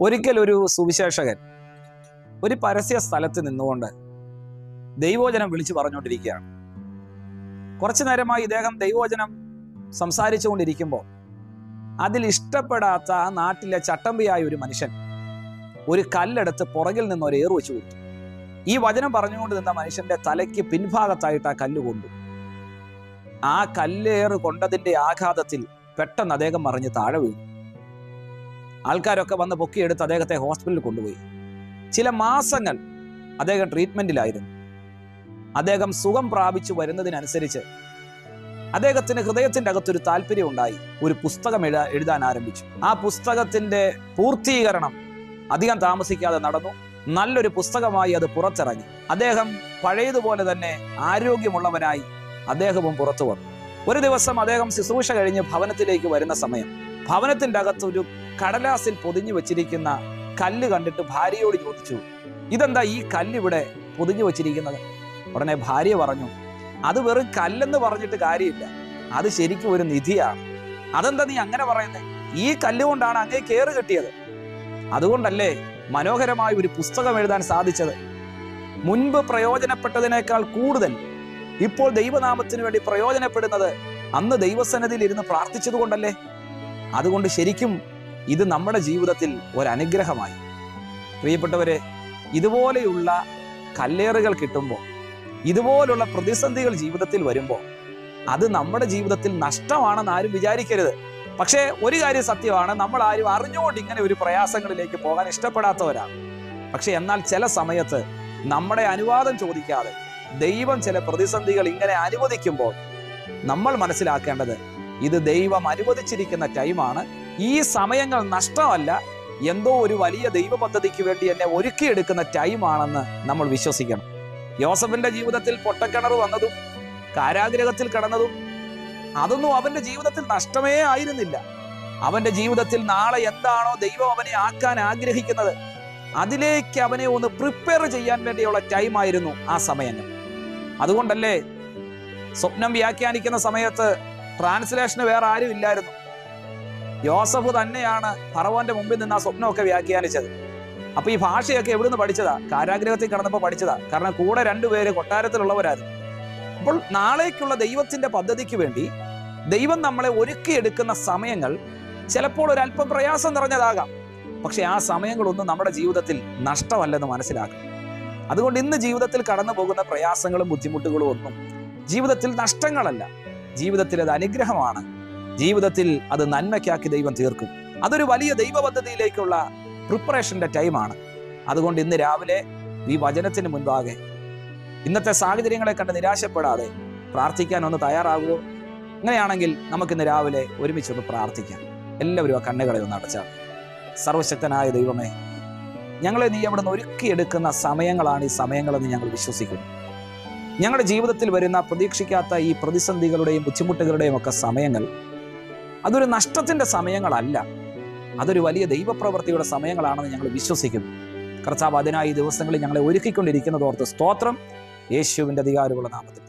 ഒരിക്കൽ ഒരു സുവിശേഷകൻ ഒരു പരസ്യ സ്ഥലത്ത് നിന്നുകൊണ്ട് ദൈവോചനം വിളിച്ചു പറഞ്ഞുകൊണ്ടിരിക്കുകയാണ്. കുറച്ചു നേരമായി ഇദ്ദേഹം ദൈവോചനം സംസാരിച്ചുകൊണ്ടിരിക്കുമ്പോൾ അതിൽ ഇഷ്ടപ്പെടാത്ത ആ നാട്ടിലെ ചട്ടമ്പിയായ ഒരു മനുഷ്യൻ ഒരു കല്ലെടുത്ത് പുറകിൽ നിന്ന് ഒരു ഏറ് വെച്ചു കൊടുത്തു. ഈ വചനം പറഞ്ഞുകൊണ്ട് നിന്ന മനുഷ്യന്റെ തലയ്ക്ക് പിൻഭാഗത്തായിട്ട് ആ കല്ല് കൊണ്ടു. ആ കല്ലേറ് കൊണ്ടതിന്റെ ആഘാതത്തിൽ പെട്ടെന്ന് അദ്ദേഹം മറിഞ്ഞ് താഴെ വീണു. ആൾക്കാരൊക്കെ വന്ന് പൊക്കിയെടുത്ത് അദ്ദേഹത്തെ ഹോസ്പിറ്റലിൽ കൊണ്ടുപോയി. ചില മാസങ്ങൾ അദ്ദേഹം ട്രീറ്റ്മെന്റിലായിരുന്നു. അദ്ദേഹം സുഖം പ്രാപിച്ചു വരുന്നതിനനുസരിച്ച് അദ്ദേഹത്തിന് ഹൃദയത്തിന്റെ അകത്തൊരു താല്പര്യം ഉണ്ടായി ഒരു പുസ്തകം എഴുതാ എഴുതാൻ ആരംഭിച്ചു. ആ പുസ്തകത്തിന്റെ പൂർത്തീകരണം അധികം താമസിക്കാതെ നടന്നു. നല്ലൊരു പുസ്തകമായി അത് പുറത്തിറങ്ങി. അദ്ദേഹം പഴയതുപോലെ തന്നെ ആരോഗ്യമുള്ളവനായി അദ്ദേഹവും പുറത്തു വന്നു. ഒരു ദിവസം അദ്ദേഹം ശുശ്രൂഷ കഴിഞ്ഞ് ഭവനത്തിലേക്ക് വരുന്ന സമയം. ഭവനത്തിന്റെ ഒരു കടലാസിൽ പൊതിഞ്ഞു വെച്ചിരിക്കുന്ന കല്ല് കണ്ടിട്ട് ഭാര്യയോട് ചോദിച്ചു ഇതെന്താ ഈ കല്ല് ഇവിടെ പൊതിഞ്ഞു വെച്ചിരിക്കുന്നത്? ഉടനെ ഭാര്യ പറഞ്ഞു അത് വെറും കല്ലെന്ന് പറഞ്ഞിട്ട് കാര്യമില്ല. അത് ശരിക്കും ഒരു നിധിയാണ് അതെന്താ നീ അങ്ങനെ പറയുന്നത് ഈ കല്ലുകൊണ്ടാണ് അങ്ങേ കയറ് കിട്ടിയത്. അതുകൊണ്ടല്ലേ മനോഹരമായ ഒരു പുസ്തകം എഴുതാൻ സാധിച്ചത്. മുൻപ് പ്രയോജനപ്പെട്ടതിനേക്കാൾ കൂടുതൽ ഇപ്പോൾ ദൈവനാമത്തിന് വേണ്ടി പ്രയോജനപ്പെടുന്നത് അന്ന് ദൈവസന്നതിയിൽ ഇരുന്ന് പ്രാർത്ഥിച്ചത് കൊണ്ടല്ലേ അതുകൊണ്ട് ശരിക്കും ഇത് നമ്മുടെ ജീവിതത്തിൽ ഒരനുഗ്രഹമായി. പ്രിയപ്പെട്ടവരെ ഇതുപോലെയുള്ള കല്ലേറുകൾ കിട്ടുമ്പോൾ ഇതുപോലുള്ള പ്രതിസന്ധികൾ ജീവിതത്തിൽ വരുമ്പോൾ അത് നമ്മുടെ ജീവിതത്തിൽ നഷ്ടമാണെന്ന് ആരും വിചാരിക്കരുത്. പക്ഷേ ഒരു കാര്യം സത്യമാണ് നമ്മൾ ആരും അറിഞ്ഞുകൊണ്ട് ഇങ്ങനെ ഒരു പ്രയാസങ്ങളിലേക്ക് പോകാൻ ഇഷ്ടപ്പെടാത്തവരാണ്. പക്ഷെ എന്നാൽ ചില സമയത്ത് നമ്മുടെ അനുവാദം ചോദിക്കാതെ ദൈവം ചില പ്രതിസന്ധികൾ ഇങ്ങനെ അനുവദിക്കുമ്പോൾ നമ്മൾ മനസ്സിലാക്കേണ്ടത് ഇത് ദൈവം അനുവദിച്ചിരിക്കുന്ന ടൈമാണ്. ഈ സമയങ്ങൾ നഷ്ടമല്ല. എന്തോ ഒരു വലിയ ദൈവ പദ്ധതിക്ക് വേണ്ടി എന്നെ ഒരുക്കിയെടുക്കുന്ന ടൈമാണെന്ന് നമ്മൾ വിശ്വസിക്കണം. യോസഫിന്റെ ജീവിതത്തിൽ പൊട്ടക്കിണർ വന്നതും കാരാഗ്രഹത്തിൽ കടന്നതും അതൊന്നും അവന്റെ ജീവിതത്തിൽ നഷ്ടമേ ആയിരുന്നില്ല. അവന്റെ ജീവിതത്തിൽ നാളെ എന്താണോ ദൈവം അവനെ ആക്കാൻ ആഗ്രഹിക്കുന്നത് അതിലേക്ക് അവനെ ഒന്ന് പ്രിപ്പയർ ചെയ്യാൻ വേണ്ടിയുള്ള ടൈമായിരുന്നു ആ സമയങ്ങൾ. അതുകൊണ്ടല്ലേ സ്വപ്നം വ്യാഖ്യാനിക്കുന്ന സമയത്ത് ട്രാൻസ്ലേഷന് വേറെ ആരും ഇല്ലായിരുന്നു. യോസഫ് തന്നെയാണ് ഫറവോന്റെ മുമ്പിൽ നിന്ന് ആ സ്വപ്നമൊക്കെ വ്യാഖ്യാനിച്ചത്. അപ്പൊ ഈ ഭാഷയൊക്കെ എവിടുന്ന് പഠിച്ചതാ? കാരാഗ്രഹത്തിൽ കിടന്നപ്പോൾ പഠിച്ചതാ. കാരണം കൂടെ രണ്ടുപേര് കൊട്ടാരത്തിലുള്ളവരായിരുന്നു. അപ്പോൾ നാളേക്കുള്ള ദൈവത്തിന്റെ പദ്ധതിക്ക് വേണ്ടി ദൈവം നമ്മളെ ഒരുക്കിയെടുക്കുന്ന സമയങ്ങൾ ചിലപ്പോൾ ഒരു അല്പം പ്രയാസം നിറഞ്ഞതാകാം. പക്ഷെ ആ സമയങ്ങളൊന്നും നമ്മുടെ ജീവിതത്തിൽ നഷ്ടമല്ലെന്ന് മനസ്സിലാക്കും. അതുകൊണ്ട് ഇന്ന് ജീവിതത്തിൽ കടന്നു പോകുന്ന പ്രയാസങ്ങളും ബുദ്ധിമുട്ടുകളും ഒന്നും ജീവിതത്തിൽ നഷ്ടങ്ങളല്ല. ജീവിതത്തിൽ അത് അനുഗ്രഹമാണ്. ജീവിതത്തിൽ അത് നന്മയ്ക്കാക്കി ദൈവം തീർക്കും. അതൊരു വലിയ ദൈവ പദ്ധതിയിലേക്കുള്ള പ്രിപ്പറേഷന്റെ ടൈമാണ്. അതുകൊണ്ട് ഇന്ന് രാവിലെ ഈ വചനത്തിന് മുൻപാകെ ഇന്നത്തെ സാഹചര്യങ്ങളെ കണ്ട് നിരാശപ്പെടാതെ പ്രാർത്ഥിക്കാൻ ഒന്ന് തയ്യാറാകുമോ അങ്ങനെയാണെങ്കിൽ നമുക്കിന്ന് രാവിലെ ഒരുമിച്ച് ഒന്ന് പ്രാർത്ഥിക്കാം. എല്ലാവരും ആ കണ്ണുകളെ ഒന്ന് അടച്ചാൽ സർവശക്തനായ ദൈവമേ ഞങ്ങളെ നീ അവിടെ നിന്ന് ഒരുക്കിയെടുക്കുന്ന സമയങ്ങളാണ് ഈ സമയങ്ങളെന്ന് ഞങ്ങൾ വിശ്വസിക്കുന്നു. ഞങ്ങളുടെ ജീവിതത്തിൽ വരുന്ന പ്രതീക്ഷിക്കാത്ത ഈ പ്രതിസന്ധികളുടെയും ബുദ്ധിമുട്ടുകളുടെയും ഒക്കെ സമയങ്ങൾ അതൊരു നഷ്ടത്തിന്റെ സമയങ്ങളല്ല. അതൊരു വലിയ ദൈവപ്രവൃത്തിയുടെ സമയങ്ങളാണെന്ന് ഞങ്ങൾ വിശ്വസിക്കുന്നു. കർത്താവ് അതിനായി ദിവസങ്ങളിൽ ഞങ്ങളെ ഒരുക്കിക്കൊണ്ടിരിക്കുന്നത് ഓർത്ത് സ്തോത്രം. യേശുവിന്റെ അധികാരമുള്ള നാമത്തിൽ